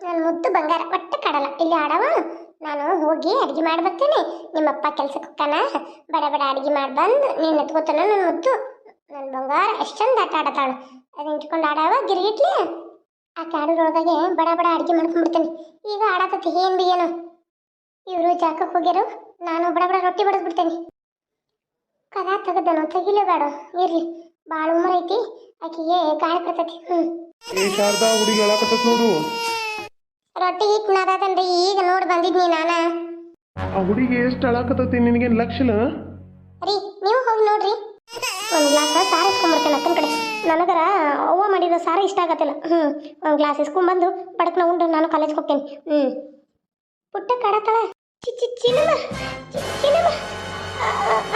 ನನ್ನ ಮುದ್ದು ಬಂಗಾರ, ಒಟ್ಟು ಕಡಲ. ಇಲ್ಲಿ ಆಡವ ನಾನು ಹೋಗಿ ಅಡಿಗೆ ಮಾಡಿ ಬರ್ತೀನಿ. ನಿಮ್ಮಪ್ಪ ಕೆಲ್ಸಕ್ಕೆ ಹೋಗ್ತಾನ. ಬಡ ಬಡ ಅಡಿಗೆ ಮಾಡಿ ಬಂದು ನೀನು ಎತ್ಕೋತಾನ ನನ್ನ ಮುದ್ದು. ನನ್ನ ಬಂಗಾರ, ಎಷ್ಟು ಚಂದ ಆಟ ಆಡತಾಳು ಅದು ಇಟ್ಕೊಂಡು ಆಡವ ಗಿರಿಗಿಟ್ಲಿ ಆ ಕಾಡಿನೊಳಗಾಗಿ ಬಡ ಬಡ ಅಡಿಗೆ ಮಾಡ್ಕೊಂಡ್ಬಿಡ್ತೇನೆ. ಈಗ ಆಡತತಿ ಏನ್ ಬಿ ಏನು. ಇವರು ಜಾಕಕ್ಕೆ ಹೋಗ್ಯಾರು. ನಾನು ಬಡ ಬಡ ರೊಟ್ಟಿ ಬಡಿಸ್ಬಿಡ್ತೇನೆ. ಕದ ತೆಗದನು, ತೆಗಿಲೇ ಬೇಡ. ಇರ್ಲಿ ಭಾಳ ಉಮರ್ ಐತಿ. ಆಕಿಗೆ ಗಾಳಿ ಬರ್ತೈತಿ ಹ್ಮ್ ಏ ಶಾರದಾ ಹುಡುಗಿ ಹೇಳಕತ್ತತ್ ನೋಡು ರೊಟ್ಟಿ ಹಿಟ್ ನಾದತನ್ರಿ ಈಗ ನೋಡಿ ಬಂದಿದ್ನಿ ನಾನ ಆ ಹುಡುಗಿ ಎಷ್ಟು ಅಳಾಕತ್ತತಿ ನಿನಗೇನು ಲಕ್ಷಣ ರೀ ನೀವು ಹೋಗಿ ನೋಡ್ರಿ ಒಂದು ಗ್ಲಾಸ್ ಸಾರು ಇಸ್ಕೊಂಬರ್ತೇನೆ ಅಕ್ಕನ ಕಡೆ ನನಗರ ಅವ್ವ ಮಾಡಿರೋ ಸಾರು ಇಷ್ಟ ಆಗತ್ತಲ್ಲ ಹ್ಞೂ ಒಂದು ಗ್ಲಾಸ್ ಇಸ್ಕೊಂಬಂದು ಬಡಕ್ನ ಉಂಡು ನಾನು ಕಾಲೇಜ್ಗೆ ಹೋಗ್ತೇನೆ ಹ್ಞೂ ಪುಟ್ಟ ಕಡತಳ ಚಿ ಚಿ ಚಿನ್ನಮ್ಮ ಚಿನ್ನಮ್ಮ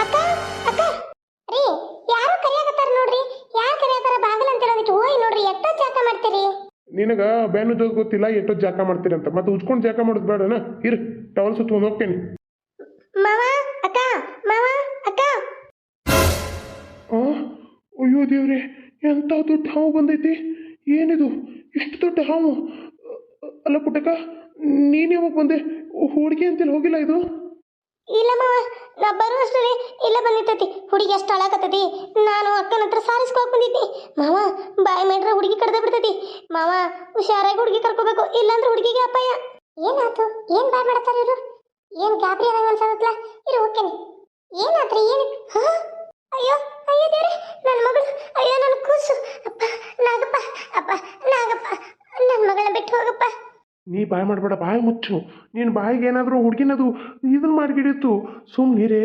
ಅಕ್ಕ ಅಕ್ಕ ರೀ ಯಾರು ಕರಿಯಾಕತ್ತಾರ ನೋಡ್ರಿ ಯಾರು ಕರಿಯಾಕತ್ತಾರ ಬಾಗಿಲು ಅಂತ ನೋಡ್ರಿ ಎಷ್ಟೋ ಜಾಕ ಮಾಡ್ತೀರಿ? ನಿನಗ ಬೆನ್ನು ಗೊತ್ತಿಲ್ಲ ಎಷ್ಟೋ ಜಾಕ ಅಂತ. ಮತ್ತೆ ಉಜ್ಕೊಂಡು ಜಾಕ ಮಾಡೋದು ಬೇಡನ ಇರು ಟವಲ್ ಸುತ್ಕೊಂಡು ಹೋಗ್ತೇನೆ. ಮಾವ ಅಕ್ಕ ಮಾವ ಅಕ್ಕ. ಅಯ್ಯೋ ದೇವ್ರೆ ಎಂತ ದೊಡ್ಡ ಹಾವು ಬಂದೈತಿ. ಏನಿದು? ಇಷ್ಟು ದೊಡ್ಡ ಹಾವು. ಅಲ್ಲ ಪುಟ್ಟಕ್ಕ ನೀನು ಯಾವಾಗ ಬಂದೆ? ಹುಡುಗಿ ಅಂತೇಳಿ ಹೋಗಿಲ್ಲ ಇದು? ಇಲ್ಲ ಮಾವ ನಾ ಬರುವಷ್ಟರಲ್ಲಿ ಇಲ್ಲ ಬಂದಿತ್ತತಿ ಹುಡುಗಿ ಅಷ್ಟು ಅಳಾಕತ್ತೈತಿ ನಾನು ಅಕ್ಕನ ಹತ್ರ ಸಾರಿಸ್ಕೋಕ್ ಬಂದಿದ್ನಿ. ಮಾವ, ಬಾಯಿ ಮಾಡ್ರೆ ಹುಡುಗಿ ಕಡ್ದ ಬಿಡ್ತೈತಿ. ಮಾವ, ಹುಷಾರಾಗಿ ಹುಡುಗಿ ಕರ್ಕೋಬೇಕು. ಇಲ್ಲಾಂದ್ರೆ ಹುಡುಗಿಗೆ ಅಪಾಯ. ಏನಾತು ಏನ್ ಬಾಯ್ ಮಾಡ್ತಾರ ಇವರು? ಏನ್ ಗಾಬರಿ ಆದಂಗ ಅನ್ಸತ್ತಲ್ಲ ಇರು, ಹೋಗ್ತೇನೆ. ಏನಾತ್ರಿ, ಏನ್? ಅಯ್ಯೋ ಅಯ್ಯೋ ದೇವ್ರೆ ನನ್ನ ಮಗಳು. ಅಯ್ಯೋ ನನ್ನ ಕೂಸು. ಅಪ್ಪ, ನಾಗಪ್ಪ. ಅಪ್ಪ, ನಾಗಪ್ಪ. ನನ್ನ ಮಗಳ ಬಿಟ್ಟು ಹೋಗಪ್ಪ. ನೀ ಬಾಯಿ ಮಾಡಬೇಡ, ಬಾಯಿ ಮುಚ್ಚು. ನೀನು ಬಾಯಿಗೆ ಏನಾದರೂ ಹುಡುಗಿನದು ಇದನ್ನ ಮಾಡಿಬಿಡಿತ್ತು ಸುಮ್ಮನಿರೇ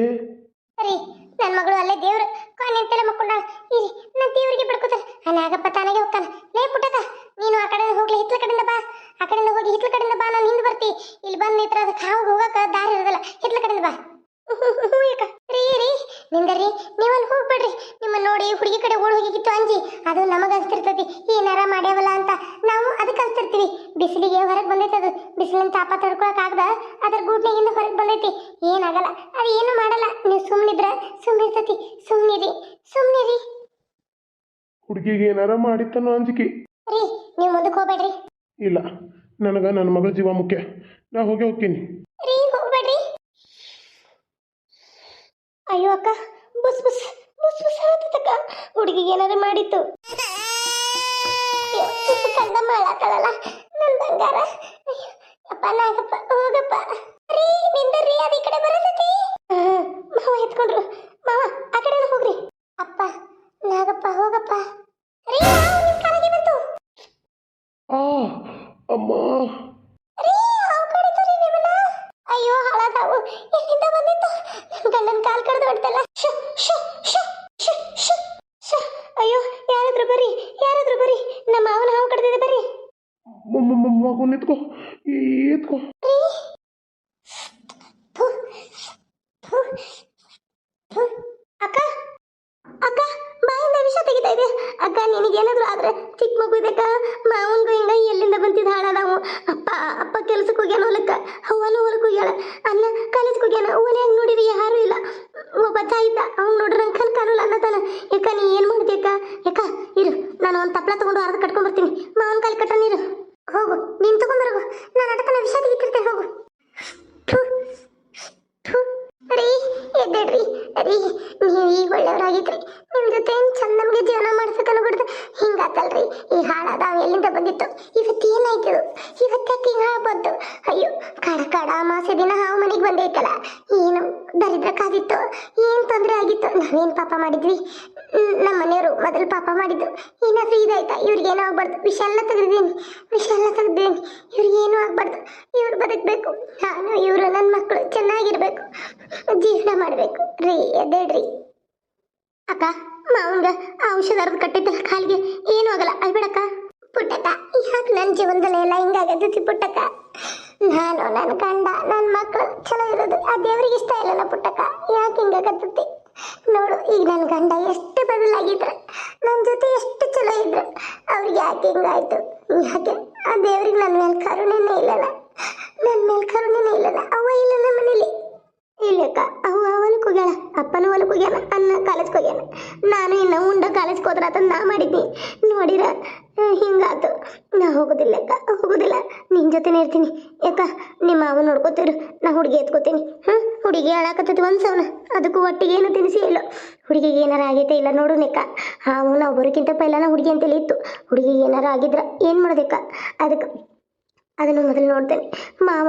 ರೀ ನನ್ನ ಮಗಳು ಅಲ್ಲೇ ದೇವ್ರು. ಕಾಣಿಂತೆಲ್ಲ ಮಕ್ಕೊಂಡ ಇರಿ ನನ್ನ ದೇವ್ರಿಗೆ ಬಿಡ್ಕೋತಾರೆ ಆ ನಾಗಪ್ಪ ತಾನಾಗೆ ಹೋಗ್ತಾನೆ. ಲೇ ಪುಟ್ಟಕ ನೀನು ಆ ಕಡೆ ಹೋಗ್ಲಿ, ಹಿತ್ಲ ಕಡೆಯಿಂದ ಬಾ. ಆ ಕಡೆಯಿಂದ ಹೋಗಿ ಹಿತ್ಲ ಕಡೆಯಿಂದ ಬಾ, ನಾನು ಹಿಂದೆ ಬರ್ತಿ. ಇಲ್ಲಿ ಬಂದ ನಿತ್ರ ಅದಕ್ಕೆ ಹಾವು ಹೋಗಕ ದಾರಿ ಇರೋದಿಲ್ಲ. ಹಿತ್ಲ ಕಡೆಯಿಂದ ಬಾ. ಹ್ಞೂ ರೀ ರೀ ನಿಂದರಿ ನೀವಲ್ಲಿ ಹೋಗ್ಬೇಡ್ರಿ. ನೋಡಿ ಹುಡುಗಿ ಕಡೆ ಓಡ್ ಹೋಗಿತ್ತು ಅಂಜಿ. ಅದು ನಮಗ ಅನ್ಸ್ತಿರ್ತೈತಿ ಏನಾರ ಮಾಡ್ಯಾವಲ್ಲ ಅಂತ. ನಾವು ಅದಕ್ಕೆ ಅನ್ಸ್ತಿರ್ತೀವಿ. ಬಿಸಿಲಿಗೆ ಹೊರಗೆ ಬಂದೈತೆ ಅದು. ಬಿಸಿಲಿನ ತಾಪ ತಡ್ಕೊಳಕ್ಕಾಗ್ದ ಅದ್ರ ಗೂಡ್ನಾಗಿಂದ ಹೊರಗೆ ಬಂದೈತಿ. ಏನಾಗಲ್ಲ ಅದು ಏನು ಮಾಡಲ್ಲ. ನೀವು ಸುಮ್ಮನಿದ್ರ ಸುಮ್ನಿರ್ತತಿ ಸುಮ್ಮನಿರಿ ಸುಮ್ಮನಿರಿ ಹುಡುಗಿಗೆ ಏನಾರ ಮಾಡಿತ್ತನೋ ಅಂಜಿಕೆ. ರೀ ನೀವು ಮುಂದಕ್ಕೆ ಹೋಗ್ಬೇಡ್ರಿ. ಇಲ್ಲ ನನಗ ನನ್ನ ಮಗಳ ಜೀವ ಮುಖ್ಯ. ನಾ ಹೋಗಿ ಹೋಗ್ತೀನಿ. ರೀ ಹೋಗ್ಬೇಡ್ರಿ. ಅಯ್ಯೋ ಅಕ್ಕ ಬಸ್ ಬುಸ್. ಬುಸ್ ಆತಕ್ಕ ಹುಡುಗಿಗೆ ಏನಾರು ಮಾಡಿತ್ತು. ಅಯ್ಯೋ, ಕಂದ ಮಾಡಾತಳಲ್ಲ ನನ್ನ ಬಂಗಾರ. ಅಪ್ಪ ನಾಗಪ್ಪ ಹೋಗಪ್ಪ. ರೀ ನಿಂದರ್ರಿ ಅದು ಈ ಕಡೆ ಬರತೈತಿ. ಮಾವ ಎತ್ಕೊಂಡ್ರು. ಮಾವ ಆ ಕಡೆ ಹೋಗ್ರಿ. ಅಪ್ಪ ನಾಗಪ್ಪ ಹೋಗಪ್ಪ ರೀ ಹಾವು ನಿಮ್ ಕಾಲಿಗೆ ಬಂತು ಆ ಅಮ್ಮ ರೀ, ಹಾವು ಕಡಿತು ರೀ ನಿಮ್ಮನ್ನ. ಅಯ್ಯೋ ಹಾಳಾದವು ಎಲ್ಲಿಂದ ಬಂದಿತ್ತು ನನ್ ಗಂಡನ ಕಾಲ್ ಕಡ್ದು ಹೊಡ್ತಲ್ಲ ಶು ಶು ಶು ಶು ಶು ಶು ಅಯ್ಯೋ ಯಾರಾದ್ರೂ ಬರ್ರಿ ಯಾರಾದ್ರೂ ಬರ್ರಿ ನಮ್ಮ ಮಾವನ ಹಾವು ಕಡ್ದಿದೆ ಬರ್ರಿ ಮಗು ನಿತ್ಕೋ ಎತ್ಕೋ. ಅಕ್ಕ ಅಕ್ಕ ಬಾಯಿಂದ ವಿಷ ತೆಗಿತಾ ಇದೆ ಅಕ್ಕ, ನಿನಗೇನಾದ್ರೂ ಆದ್ರೆ ಚಿಕ್ಕ ಮಗು ಇದಕ್ಕ ಮಾವನ್ಗೂ ಹಿಂಗ ಎಲ್ಲಿಂದ ಬಂತಿದ್ದ ಹಾಳಾದವು. ಅಪ್ಪ ಅಪ್ಪ ಕೆಲ್ಸಕ್ಕೆ ಹೋಗ್ಯಾನ ಹೊಲಕ್ಕ ಅವ್ವನು ಹೊಲಕ್ಕೆ ಹೋಗ್ಯಾಳ. ಅನ್ನ ಕಾಲೇಜ್ಗೆ ಹೋಗ್ಯಾನ. ಅವ್ವನ ಹೆಂಗ್ ನೋಡಿರಿ ಯಾರು ಇಲ್ಲ. ಒಬ್ಬ ತಾಯಿ ಇದ್ದ. ಅವ್ನು ನೋಡ್ರಿ ನಂಗೆ ಕಣ್ ಕಾಣಲ್ಲ ಅನ್ನತಾನ ಯಾಕ ನೀ ಏನ್ ಮಾಡ್ತೀಯಕ್ಕ ಯಾಕ ಇರು. ನಾನು ಒಂದು ತಪ್ಪಲ ತಗೊಂಡು ಅರ್ಧ ಕಟ್ಕೊಂಡ್ ಬರ್ತೀನಿ ಮಾವನ ಕಾಲಿ ಕಟ್ಟ ನೀರು ಹೋಗು ನೀನ್ ತಗೊಂಡ್ಬರೋಗು ನಾನು ಅಡತನ ವಿಷ ತೆಗಿತಿರ್ತೇನೆ ಹೋಗು ಥು, ಥು. ರೀ ಎದ್ದೇಳ್ರಿ ರೀ ನೀವು ಈಗ ಒಳ್ಳೆಯವರಾಗಿದ್ರಿ ನಿಮ್ ಜೊತೆ ಏನ್ ಚಂದ ನಮಗೆ ಜೀವನ ಮಾಡ್ಸಕ್ ಅನ್ಬಿಡ್ದು ಹಿಂಗಾತಲ್ರಿ ಈ ಹಾಳಾದ ಎಲ್ಲಿಂದ ಬಂದಿತ್ತು? ಇವತ್ತು ಏನಾಯ್ತು ಇವತ್ತಕ್ಕೆ ಹಿಂಗ ಬಂತು? ಅಯ್ಯೋ, ಕಡ ಕಡ ಅಮಾಸೆ ದಿನ ಹಾವು ಮನೆಗೆ ಬಂದೈತಲ್ಲ. ಏನು ದರಿದ್ರ ಕಾದಿತ್ತು? ಏನ್ ತೊಂದರೆ ಆಗಿತ್ತು? ನಾವೇನ್ ಪಾಪ ಮಾಡಿದ್ವಿ? ನಮ್ಮ ಮನೆಯವರು ಮೊದಲು ಪಾಪ ಮಾಡಿದ್ದು. ಏನಾದ್ರೂ ಇದಾಯ್ತಾ? ಇವ್ರಿಗೇನೋ ಆಗ್ಬಾರ್ದು. ವಿಷ ಎಲ್ಲ ತೆಗೆದಿದ್ದೀನಿ. ವಿಷ ಎಲ್ಲ ತೆಗೆದಿದ್ದೀನಿ. ಇವ್ರಿಗೇನು ಆಗ್ಬಾರ್ದು. ಇವ್ರು ಬದುಕಬೇಕು. ನಾನು, ಇವರು ನನ್ನ ಮಕ್ಕಳು ಚೆನ್ನಾಗಿರ್ಬೇಕು. ಜೀವನ ಮಾಡಬೇಕು. ರೀ, ಎದ್ದೇಳ್ರಿ. ಅಕ್ಕ ಮಾವನ್ಗ ಆ ಔಷಧ ಕಟ್ಟಿದ್ದ ಕಾಲಿಗೆ ಏನೂ ಆಗಲ್ಲ. ಅಲ್ಬೇಡಕ್ಕ ಪುಟ್ಟಕ್ಕ, ಯಾಕೆ ನನ್ನ ಜೀವನದಲ್ಲಿ ಎಲ್ಲ ಹಿಂಗಾಗತ್ತೈತಿ ಪುಟ್ಟಕ್ಕ? ನಾನು ನನ್ನ ಗಂಡ ನನ್ನ ಮಕ್ಕಳು ಚಲೋ ಇರೋದು. ಆ ದೇವರಿಗೆ ಇಷ್ಟ ಇಲ್ಲಲ್ಲ ಪುಟ್ಟಕ್ಕ. ಯಾಕೆ ಹಿಂಗಾಗತ್ತೈತಿ ನೋಡು, ಈಗ ನನ್ನ ಗಂಡ ಎಷ್ಟು ಬದಲಾಗಿದ್ರು ನನ್ನ ಜೊತೆ ಎಷ್ಟು ಚಲೋ ಇದ್ರು, ಅವ್ರಿಗೆ ಯಾಕೆ ಹಿಂಗಾಯ್ತು? ಯಾಕೆ? ಆ ದೇವ್ರಿಗೆ ನನ್ನ ಮೇಲೆ ಕರುಣೆನೇ ಇಲ್ಲಲ್ಲ. ನನ್ನ ಮೇಲೆ ಕರುಣೆನೇ ಇಲ್ಲಲ್ಲ. ಅವ ಇಲ್ಲ ನಮ್ಮ ಮನೇಲಿ ಇಲ್ಲಕ್ಕ ಅವ ಅವನಕ್ಕೂ ಹೋಗ್ಯಾಳ ಅಪ್ಪನೂ ಹೊಲಕ್ಕೆ ಹೋಗ್ಯಾನ ಅನ್ನ ಕಾಲೇಜ್ಗೆ ಹೋಗ್ಯಾನ ನಾನು ಇನ್ನು ಉಂಡ ಕಾಲೇಜ್ಗೆ ಹೋದ್ರ ಅಂತ ನಾ ಮಾಡಿದ್ನಿ. ನೋಡಿರ ಹಿಂಗಾತು. ನಾ ಹೋಗೋದಿಲ್ಲ ಅಕ್ಕ, ಹೋಗೋದಿಲ್ಲ. ನಿನ್ನ ಜೊತೆನೇ ಇರ್ತೀನಿ. ಯಾಕ, ನಿಮ್ಮ ಮಾವ ನೋಡ್ಕೋತೀರು ನಾ ಹುಡುಗಿ ಎತ್ಕೋತೀನಿ. ಹಾಂ ಹುಡುಗಿ ಹಾಳಾಕತ್ತೈತಿ ಒಂದು ಸವನ. ಅದಕ್ಕೂ ಒಟ್ಟಿಗೆ ಏನು ತಿನಿಸಿ ಇಲ್ಲ. ಹುಡುಗಿಗೆ ಏನಾರ ಆಗೈತೆ ಇಲ್ಲ ನೋಡು ನೆಕ್ಕ. ಹಾವು, ನಾವು ಬರೋಕ್ಕಿಂತ ಪೈಲಾನ ಹುಡುಗಿ ಅಂತೇಳಿ ಇತ್ತು. ಹುಡುಗಿಗೆ ಏನಾರ ಆಗಿದ್ರ ಏನು ಮಾಡೋದಕ್ಕ ಅದಕ್ಕೆ ಅದನ್ನು ಮೊದಲು ನೋಡ್ತೇನೆ. ಮಾವ,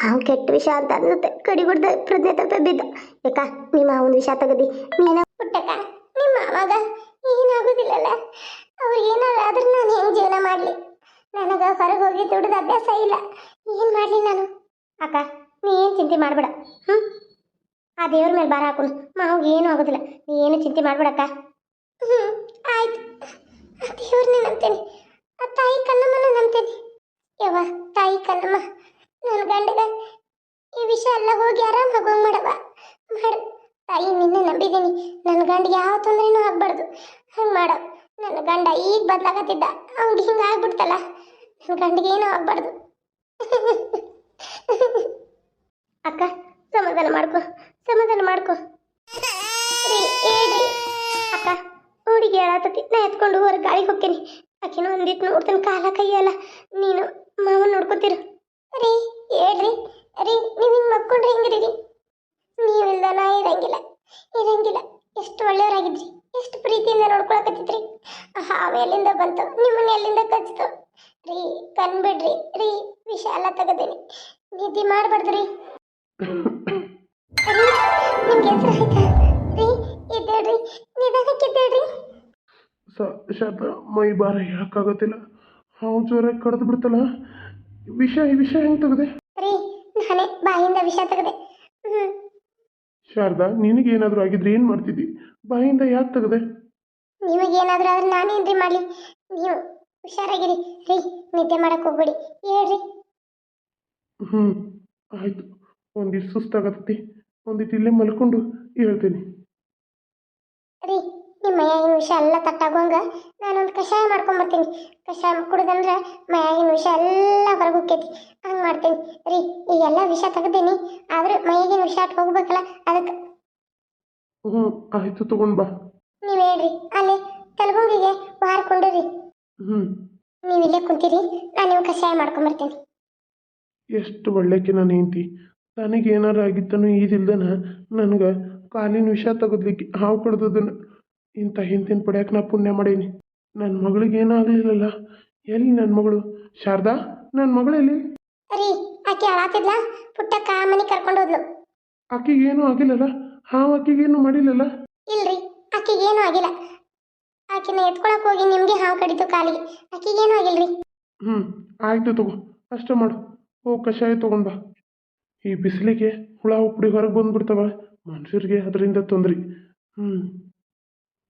ಹಾವು ಕೆಟ್ಟ ವಿಷ ಅಂತ ಅನ್ನತ್ತೆ. ಕಡಿಗುಡ್ದ ಪ್ರಜ್ಞೆ ತಪ್ಪೆ ಬಿದ್ದ. ಏಕ, ನಿಮ್ಮ ಮಾವನ ವಿಷ ತಗದಿ. ನೀನ? ಪುಟ್ಟಕ್ಕ, ನಿಮ್ಮ ಮಾವಾಗ ಏನಾಗೋದಿಲ್ಲಲ್ಲ ಅವ್ರು ಏನಾರ ಆದ್ರೆ ನಾನು ಹೆಂಗೆ ಜೀವನ ಮಾಡಲಿ? ನನಗೆ ಹೊರಗೆ ಹೋಗಿ ದುಡ್ದು ಅಭ್ಯಾಸ ಇಲ್ಲ. ಏನು ಮಾಡಲಿ ನಾನು? ಅಕ್ಕ, ನೀ ಏನು ಚಿಂತೆ ಮಾಡಬೇಡ. ಹ್ಞೂ ಆ ದೇವ್ರ ಮೇಲೆ ಬಾರ ಹಾಕೊಂಡು ಮಾವಿಗೆ ಏನು ಆಗೋದಿಲ್ಲ. ನೀ ಏನು ಚಿಂತೆ ಮಾಡಬೇಡಕ್ಕ ಹ್ಞೂ ಆಯ್ತು. ಆ ದೇವ್ರನ್ನೇ ನಂಬ್ತೇನೆ. ಆ ತಾಯಿ ಕಣ್ಣಮ್ಮನ ನಂಬ್ತೇನೆ. ಯವ್ವ ತಾಯಿ ಕಣ್ಣಮ್ಮ ನನ್ನ ಗಂಡಗ ಈ ವಿಷಯ ಎಲ್ಲ ಹೋಗಿ ಆರಾಮಾಗಿ ಹೋಗೋಂಗ್ ಮಾಡವ ಮಾಡು. ತಾಯಿ ನಿನ್ನೆ ನಂಬಿದ್ದೀನಿ. ನನ್ನ ಗಂಡ ಯಾವ ತೊಂದರೆನೂ ಆಗ್ಬಾರ್ದು. ಹಂಗೆ ಮಾಡ. ನನ್ನ ಗಂಡ ಈಗ ಬದಲಾಗತ್ತಿದ್ದ. ಅವ್ನಿಗೆ ಹಿಂಗೆ ಆಗ್ಬಿಡ್ತಲ್ಲ. ನನ್ನ ಗಂಡಿಗೆ ಏನೂ ಆಗ್ಬಾರ್ದು. ಅಕ್ಕ, ಸಮಾಧಾನ ಮಾಡ್ಕೊ. ಸಮಾಧಾನ ಮಾಡ್ಕೊ. ಅಕ್ಕ, ಹುಡುಗಿ ಹೇಳತ್ತತಿ ನಾ ಎತ್ಕೊಂಡು ಹೊರ ಗಾಳಿಗೆ ಹೋಗ್ತೀನಿ. ಆಕಿನ ಒಂದಿಟ್ಟು ನೋಡ್ತಾನೆ ಕಾಲ ಕೈಯಲ್ಲ. ನೀನು ಮಾವ ನೋಡ್ಕೋತೀರ. ರೀ, ಹೇಳ್ರಿ. ರೀ, ನೀವು ಹಿಂಗೆ ಮಕ್ಕೊಂಡ್ರೆ ಹೆಂಗ್ರಿ ರೀ ನೀವಿಲ್ದ ನಾ ಇರಂಗಿಲ್ಲ. ಇರಂಗಿಲ್ಲ. ಎಷ್ಟು ಒಳ್ಳೆಯವರಾಗಿದ್ರಿ. ಎಷ್ಟು ಪ್ರೀತಿಯಿಂದ ನೋಡ್ಕೊಳಕತ್ತಿದ್ರಿ. ಹಾವು ಎಲ್ಲಿಂದ ಬಂತು? ನಿಮ್ಮನ್ನ ಎಲ್ಲಿಂದ ಕಚ್ತು? ರೀ, ಕಣ್ಬಿಡ್ರಿ. ರೀ ವಿಷ ಎಲ್ಲ ತಗದೇನಿ. ನಿದ್ದೆ ಮಾಡ್ಬಾರ್ದ್ರಿ ನಿಮ್ಗೆ ಹೆಸರು ಆಯ್ತಾ? ರೀ, ಇದ್ದೇಳ್ರಿ. ನಿಧಾನಕ್ಕೆ ಸ ಶಾಪ ಮೈ ಭಾರ ಹೇಳಕ್ಕಾಗತ್ತಿಲ್ಲ ಹಾವು ಜೋರಾಗಿ ಕಡ್ದು ಬಿಡ್ತಲ್ಲ? ವಿಷ ಈ ವಿಷ ಹೆಂಗೆ ತೆಗೆದೆ? ರೀ ನಾನೇ ಬಾಯಿಂದ ವಿಷ ತೆಗೆದೆ. ಶಾರದಾ ನಿನಗೇನಾದರೂ ಆಗಿದ್ರೆ ಏನು ಮಾಡ್ತಿದ್ದಿ? ಬಾಯಿಂದ ಯಾಕೆ ತೆಗೆದೆ? ನಿಮಗೇನಾದ್ರೂ ಆದ್ರೆ ನಾನೇನ್ರಿ ಮಾಡಲಿ? ನೀವು ಹುಷಾರಾಗಿರಿ. ರೀ ನಿದ್ದೆ ಮಾಡಕ್ಕೆ ಹೋಗ್ಬೇಡಿ. ಹೇಳ್ರಿ. ಹ್ಞೂ ಆಯಿತು. ಒಂದಿಷ್ಟು ಸುಸ್ತಾಗತ್ತೈತಿ ಒಂದಿಟ್ಟು ಇಲ್ಲೇ ಮಲ್ಕೊಂಡು ಹೇಳ್ತೀನಿ. ರೀ ನಿಮ್ಮ ಮೈಯಾಗಿನ ವಿಷ ಎಲ್ಲ ತಟ್ಟಾಗೋಂಗ ನಾನೊಂದು ಕಷಾಯ ಮಾಡ್ಕೊಂಬರ್ತೀನಿ. ಕಷಾಯ ಕುಡಿದಂದ್ರೆ ಮೈಯಾಗಿನ ವಿಷ ಎಲ್ಲ ಹೊರಗುಕ್ಕೈತಿ ಹಂಗೆ ಮಾಡ್ತೀನಿ. ರೀ ಈಗೆಲ್ಲ ವಿಷ ತೆಗ್ದೀನಿ ಆದ್ರೆ ಮೈಯಾಗಿನ ವಿಷ ಅಟ್ ಹೋಗ್ಬೇಕಲ್ಲ ಅದಕ್ಕೆ ಹ್ಞೂ ಆಯಿತು ತಗೊಂಡ್ ಬಾ. ನೀವು ಹೇಳ್ರಿ ಅಲ್ಲಿ ತಲಗುಂಗಿಗೆ ಬಾರ್ಕೊಂಡಿರಿ ಹ್ಞೂ ನೀವು ಇಲ್ಲೇ ಕುಂತೀರಿ ನಾನು ನೀವು ಕಷಾಯ ಮಾಡ್ಕೊಂಬರ್ತೀನಿ. ಎಷ್ಟು ಒಳ್ಳೆಕೆ ನಾನು ಹೆಂಡತಿ ನನಗೆ ಏನಾರು ಆಗಿತ್ತನೋ ಈದಿಲ್ದನ ನನಗೆ ಕಾಲಿನ ವಿಷ ತೆಗೆದ್ಲಿಕ್ಕೆ ಹಾವು ಕಡ್ದದನ್ನು ಇಂಥ ಹಿಂದಿನ ಪಡ್ಯಾಕೆ ನಾ ಪುಣ್ಯ ಮಾಡೀನಿ. ನನ್ನ ಮಗಳಿಗೆ ಏನಾಗಲಿಲ್ಲಲ್ಲ ಎಲ್ಲಿ ನನ್ನ ಮಗಳು? ಶಾರದಾ ನನ್ನ ಮಗಳಲ್ಲಿ ರೀ ಆಕೆ ಅಳಾತಿದ್ಲ ಪುಟ್ಟಕ್ಕ ಮನೆ ಕರ್ಕೊಂಡು ಹೋದ್ಲು. ಆಕೆಗೆ ಏನೂ ಆಗಿಲ್ಲಲ್ಲ ಹಾಂ ಆಕಿಗೆ ಏನೂ ಮಾಡಿಲ್ಲಲ್ಲ ಇಲ್ರಿ ಆಕಿಗೇನು ಆಗಿಲ್ಲ. ಆಕಿನ ಎತ್ಕೊಳಕ್ ಹೋಗಿ ನಿಮ್ಗೆ ಹಾವು ಕಡಿತು ಕಾಲಿಗೆ. ಆಕಿಗೇನು ಆಗಿಲ್ರಿ. ಹ್ಞೂ ಆಯಿತು ತಗೋ ಅಷ್ಟೇ ಮಾಡು. ಓ ಕಷಾಯ ತಗೊಂಡ್ ಬಾ. ಈ ಬಿಸಿಲಿಗೆ ಹುಳ ಉಪ್ಪಡಿ ಹೊರಗೆ ಬಂದ್ಬಿಡ್ತಾವ. ಮನುಷ್ಯರಿಗೆ ಅದರಿಂದ ತೊಂದ್ರಿ. ಹ್ಞೂ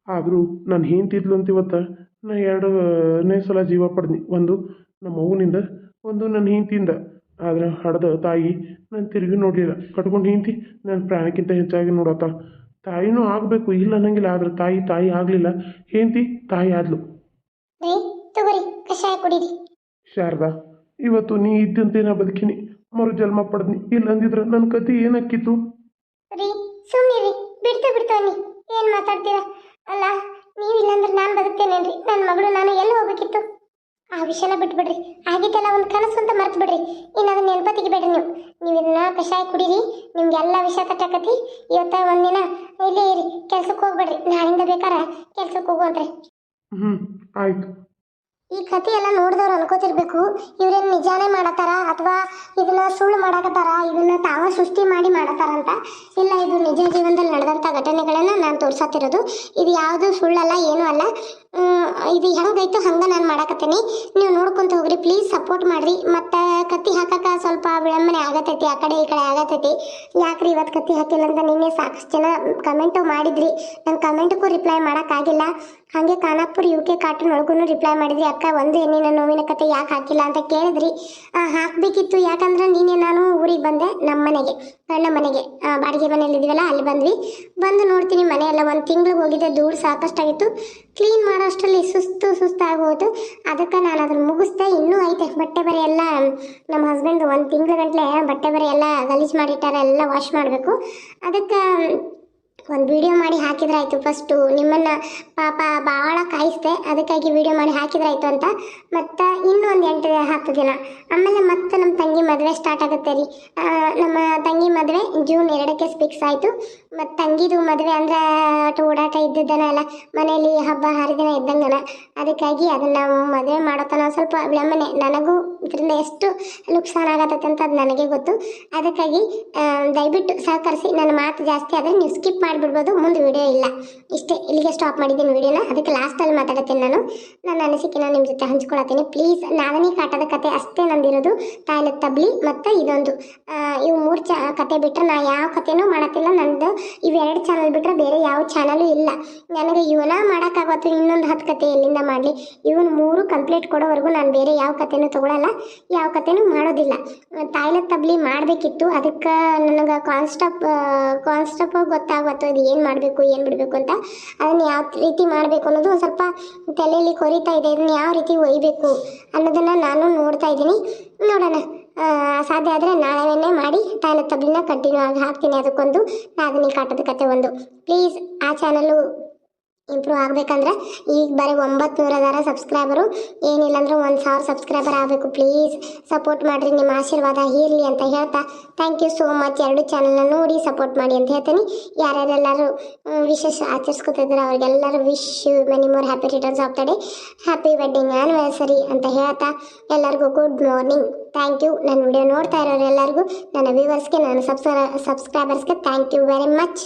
ಆದರೂ ನಾನು ಹೆಂಡ್ತಿದ್ಲು ಅಂತ ಇವತ್ತು ನಾ ಎರಡನೇ ಸಲ ಜೀವ ಪಡೆದ್ನಿ. ಒಂದು ನಮ್ಮ ಅವ್ವನಿಂದ ಒಂದು ನನ್ನ ಹೆಂಡ್ತಿಯಿಂದ. ಆದ್ರೆ ಹಡ್ದ ತಾಯಿ ನಾನು ತಿರುಗಿ ನೋಡಲಿಲ್ಲ. ಕಟ್ಕೊಂಡು ಹೆಂಡ್ತಿ ನನ್ನ ಪ್ರಾಣಕ್ಕಿಂತ ಹೆಚ್ಚಾಗಿ ನೋಡತ್ತ. ತಾಯಿನೂ ಆಗಬೇಕು ಇಲ್ಲ ಅನ್ನಂಗಿಲ್ಲ ಆದ್ರೆ ತಾಯಿ ತಾಯಿ ಆಗಲಿಲ್ಲ. ಹೆಂಡ್ತಿ ತಾಯಿ ಆದ್ಲು. ಶಾರದಾ ಇವತ್ತು ನೀ ಇದ್ದಂತೆ ನಾ ಬದುಕಿನಿ. ಮರು ಜನ್ಮ ಪಡೆದ್ನಿ. ಇಲ್ಲ ಅಂದಿದ್ರೆ ನನ್ನ ಕತೆ ಏನಕ್ಕಿತ್ತು? ರೀ ಸುಮ್ಮನಿರಿ ಬಿಡ್ತಾ ಬಿಡ್ತಾನೆ ಏನ್ ಮಾತಾಡ್ತೀರಾ? ಅಲ್ಲ ನೀವಿಲ್ಲಾಂದ್ರೆ ನಾನು ಬದುಕ್ತೇನೇನ್ರಿ? ನನ್ನ ಮಗಳು, ನಾನು ಎಲ್ಲಿ ಹೋಗ್ಬೇಕಿತ್ತು? ಆ ವಿಷಯನ ಬಿಟ್ಬಿಡ್ರಿ. ಆಗಿದ್ದೆಲ್ಲ ಒಂದು ಕನಸು ಅಂತ ಮರ್ತು ಬಿಡ್ರಿ ಇನ್ನು ಅದನ್ನ ನೆನಪ ತೆಗಿಬೇಡ್ರಿ ನೀವು. ನೀವು ಇದನ್ನ ಕಷಾಯ ಕುಡೀರಿ ನಿಮ್ಗೆಲ್ಲ ವಿಷಯ ತಟ್ಟಕತಿ ಇವತ್ತ ಒಂದಿನ ಇಲ್ಲೇ ಇರಿ ಕೆಲ್ಸಕ್ಕೆ ಹೋಗ್ಬೇಡ್ರಿ. ನಾಳಿಂದ ಬೇಕಾರ ಕೆಲ್ಸಕ್ಕೆ ಹೋಗುವಂತ್ರಿ. ಹ್ಞೂ ಆಯಿತು. ಈ ಕಥೆ ಎಲ್ಲ ನೋಡಿದವ್ರು ಅನ್ಕೋತಿರ್ಬೇಕು. ಇವ್ರೇನು ನಿಜಾನೇ ಮಾಡತ್ತಾರ? ಅಥವಾ ಇದನ್ನ ಸುಳ್ಳು ಮಾಡಕತ್ತಾರ? ಇದನ್ನ ತಾವ ಸೃಷ್ಟಿ ಮಾಡಿ ಮಾಡತ್ತಾರಂತ ಇಲ್ಲ, ಇದು ನಿಜ ಜೀವನದಲ್ಲಿ ನಡೆದಂಥ ಘಟನೆಗಳನ್ನ ನಾನು ತೋರ್ಸತ್ತಿರೋದು ಇದು ಯಾವುದು ಸುಳ್ಳಲ್ಲ, ಏನೂ ಅಲ್ಲ. ಇದು ಹೆಂಗೈತು ಹಂಗ ನಾನು ಮಾಡಕತ್ತೀನಿ. ನೀವು ನೋಡ್ಕೊಂತ ಹೋಗ್ರಿ ಪ್ಲೀಸ್ ಸಪೋರ್ಟ್ ಮಾಡ್ರಿ. ಮತ್ತು ಕತ್ತಿ ಹಾಕಕ ಸ್ವಲ್ಪ ವಿಳಂಬನೆ ಆಗತೈತಿ, ಆ ಕಡೆ ಈ ಕಡೆ ಆಗತೈತಿ. ಯಾಕ್ರಿ ಇವತ್ತು ಕತ್ತಿ ಹಾಕಿಲ್ಲ ಅಂತ ನಿನ್ನೆ ಸಾಕಷ್ಟು ಜನ ಕಮೆಂಟು ಮಾಡಿದ್ರಿ. ನನ್ನ ಕಮೆಂಟ್ಗೂ ರಿಪ್ಲೈ ಮಾಡೋಕ್ಕಾಗಿಲ್ಲ ಹಾಗೆ ಖಾನಾಪುರ್ ಯು ಕೆ ಕಾರ್ಟೂನ್ ಒಳಗೂ ರಿಪ್ಲೈ ಮಾಡಿದ್ರಿ, ಅಕ್ಕ ಒಂದು ಹೆಣ್ಣಿನ ನೋವಿನ ಕತೆ ಯಾಕೆ ಹಾಕಿಲ್ಲ ಅಂತ ಕೇಳಿದ್ರಿ. ಹಾಕಬೇಕಿತ್ತು, ಯಾಕಂದ್ರೆ ನೀನೆ ನಾನು ಊರಿಗೆ ಬಂದೆ ನಮ್ಮ ಮನೆಗೆ, ಗಂಡ ಮನೆಗೆ ಬಾಡಿಗೆ ಮನೇಲಿ ಇದೀವಲ್ಲ, ಅಲ್ಲಿ ಬಂದ್ವಿ. ಬಂದು ನೋಡ್ತೀನಿ, ಮನೆಯೆಲ್ಲ ಒಂದು ತಿಂಗ್ಳಿಗೆ ಹೋಗಿದ್ದೆ, ಧೂಳು ಸಾಕಷ್ಟಾಗಿತ್ತು. ಕ್ಲೀನ್ ಮಾಡೋ ಅಷ್ಟರಲ್ಲಿ ಸುಸ್ತು ಸುಸ್ತಾಗೋದು ಅದಕ್ಕೆ ನಾನು ಅದನ್ನು ಮುಗಿಸ್ದೆ, ಇನ್ನೂ ಐತೆ, ಬಟ್ಟೆ ಬರೆ ಎಲ್ಲ ನಮ್ಮ ಹಸ್ಬೆಂಡ್ ಒಂದು ತಿಂಗಳ ಗಂಟಲೆ ಬಟ್ಟೆ ಬರೆ ಎಲ್ಲ ಗಲೀಜು ಮಾಡಿಟ್ಟಾರೆ, ಎಲ್ಲ ವಾಶ್ ಮಾಡಬೇಕು. ಅದಕ್ಕೆ ಒಂದು ವಿಡಿಯೋ ಮಾಡಿ ಹಾಕಿದ್ರಾಯ್ತು ಫಸ್ಟು ನಿಮ್ಮನ್ನು ಪಾಪ ಭಾಳ ಕಾಯಿಸ್ದೆ, ಅದಕ್ಕಾಗಿ ವಿಡಿಯೋ ಮಾಡಿ ಹಾಕಿದ್ರಾಯ್ತು ಅಂತ. ಮತ್ತು ಇನ್ನೂ ಒಂದು ಎಂಟು ಹತ್ತು ದಿನ. ಆಮೇಲೆ ಮತ್ತೆ ನಮ್ಮ ತಂಗಿ ಮದುವೆ ಸ್ಟಾರ್ಟ್ ಆಗುತ್ತೆ ರೀ. ನಮ್ಮ ತಂಗಿ ಮದುವೆ ಜೂನ್ ಎರಡಕ್ಕೆ ಫಿಕ್ಸ್ ಆಯಿತು. ಮತ್ತು ತಂಗಿದು ಮದುವೆ ಅಂದರೆ ಓಡಾಟ ಇದ್ದಿದ್ದನ ಅಲ್ಲ ಮನೆಯಲ್ಲಿ ಹಬ್ಬ ಹರಿದಿನ ಇದ್ದಂಗನ. ಅದಕ್ಕಾಗಿ ಅದನ್ನು ಮದುವೆ ಮಾಡೋತನ ಸ್ವಲ್ಪ ವಿಳಂಬನೆ. ನನಗೂ ಇದರಿಂದ ಎಷ್ಟು ನುಕ್ಸಾನ ಆಗತ್ತಂತ ಅದು ನನಗೆ ಗೊತ್ತು. ಅದಕ್ಕಾಗಿ ದಯವಿಟ್ಟು ಸಹಕರಿಸಿ, ನನ್ನ ಮಾತು ಜಾಸ್ತಿ ಆದರೆ ನೀವು ಸ್ಕಿಪ್ ಮಾಡಿಬಿಡ್ಬೋದು ಮುಂದೆ ವಿಡಿಯೋ ಇಲ್ಲ. ಇಷ್ಟೇ, ಇಲ್ಲಿಗೆ ಸ್ಟಾಪ್ ಮಾಡಿದ್ದೀನಿ ವಿಡಿಯೋನ ಅದಕ್ಕೆ ಲಾಸ್ಟಲ್ಲಿ ಮಾತಾಡ್ತೀನಿ ನಾನು. ನನ್ನ ಅನಿಸಿಕೆನ ನಿಮ್ಮ ಜೊತೆ ಹಂಚ್ಕೊಳತ್ತೀನಿ. ಪ್ಲೀಸ್ ನಾದನಿ ಕಾಟದ ಕತೆ ಅಷ್ಟೇ ನಂದಿರೋದು. ತಾಯಿಲ ತಬ್ಲಿ ಮತ್ತು ಇದೊಂದು. ಇವು ಮೂರು ಚ, ಕತೆ ಬಿಟ್ಟರೆ ನಾ ಯಾವ ಕತೆನೂ ಮಾಡತ್ತಿಲ್ಲ. ನಂದು ಇವೆರಡು ಚಾನಲ್ ಬಿಟ್ಟರೆ ಬೇರೆ ಯಾವ ಚಾನಲು ಇಲ್ಲ. ನನಗೆ ಇವನ ಮಾಡೋಕ್ಕಾಗತ್ತು ಇನ್ನೊಂದು ಹತ್ತು ಕತೆ ಎಲ್ಲಿಂದ ಮಾಡಲಿ? ಇವನ್ ಮೂರು ಕಂಪ್ಲೀಟ್ ಕೊಡೋವರೆಗೂ ನಾನು ಬೇರೆ ಯಾವ ಕತೆನೂ ತೊಗೊಳಲ್ಲ. ಯಾವ ಕತೆನೂ ಮಾಡೋದಿಲ್ಲ. ತಾಯಿಲೆ ತಬ್ಲಿ ಮಾಡಬೇಕಿತ್ತು. ಅದಕ್ಕೆ ನನಗೆ ಕಾನ್ಸ್ಟಪ್ ಕಾನ್ಸ್ಟಾಪ್ ಗೊತ್ತಾಗತ್ತು ಇದು ಏನು ಮಾಡಬೇಕು, ಏನು ಬಿಡಬೇಕು ಅಂತ ಅದನ್ನು ಯಾವ ರೀತಿ ಮಾಡಬೇಕು ಅನ್ನೋದು ಒಂದು ಸ್ವಲ್ಪ ತಲೆಯಲ್ಲಿ ಕೊರಿತಾ ಇದೆ, ಇದನ್ನು ಯಾವ ರೀತಿ ಒಯ್ಬೇಕು ಅನ್ನೋದನ್ನು ನಾನು ನೋಡ್ತಾ ಇದ್ದೀನಿ. ನೋಡೋಣ. ಸಾಧ್ಯ ಆದರೆ ನಾಳೆನೇ ಮಾಡಿ ತಾಯಿನ ತಬ್ಲಿನ ಕಂಟಿನ್ಯೂ ಆಗಿ ಹಾಕ್ತೀನಿ ಅದಕ್ಕೊಂದು. ನಾದಿನಿ ಕಾಟದ ಕತೆ ಒಂದು. ಪ್ಲೀಸ್ ಆ ಚಾನಲ್ಲು ಇಂಪ್ರೂವ್ ಆಗ್ಬೇಕಂದ್ರೆ ಈಗ ಬರೀ ಒಂಬತ್ತು ನೂರ ಅದಾರ ಸಬ್ಸ್ಕ್ರೈಬರು ಏನಿಲ್ಲ ಅಂದ್ರೆ ಒಂದು ಸಾವಿರ ಸಬ್ಸ್ಕ್ರೈಬರ್ ಆಗಬೇಕು. ಪ್ಲೀಸ್ ಸಪೋರ್ಟ್ ಮಾಡಿರಿ, ನಿಮ್ಮ ಆಶೀರ್ವಾದ ಇರಲಿ ಅಂತ ಹೇಳ್ತಾ ಥ್ಯಾಂಕ್ ಯು ಸೋ ಮಚ್ ಎರಡು ಚಾನಲ್ನ ನೋಡಿ ಸಪೋರ್ಟ್ ಮಾಡಿ ಅಂತ ಹೇಳ್ತೀನಿ. ಯಾರ್ಯಾರೆಲ್ಲರೂ ವಿಶೇಷ ಆಚರಿಸ್ಕೊತಿದ್ರೆ ಅವ್ರಿಗೆಲ್ಲರೂ wish many more happy returns of the day happy wedding anniversary ಅಂತ ಹೇಳ್ತಾ ಎಲ್ಲರಿಗೂ ಗುಡ್ ಮಾರ್ನಿಂಗ್ ಥ್ಯಾಂಕ್ ಯು ನನ್ನ ವಿಡಿಯೋ ನೋಡ್ತಾ ಇರೋರು ಎಲ್ಲರಿಗೂ ನನ್ನ ವ್ಯೂವರ್ಸ್ಗೆ ನನ್ನ ಸಬ್ಸ್ಕ್ರೈ ಸಬ್ಸ್ಕ್ರೈಬರ್ಸ್ಗೆ ಥ್ಯಾಂಕ್ ಯು ವೆರಿ ಮಚ್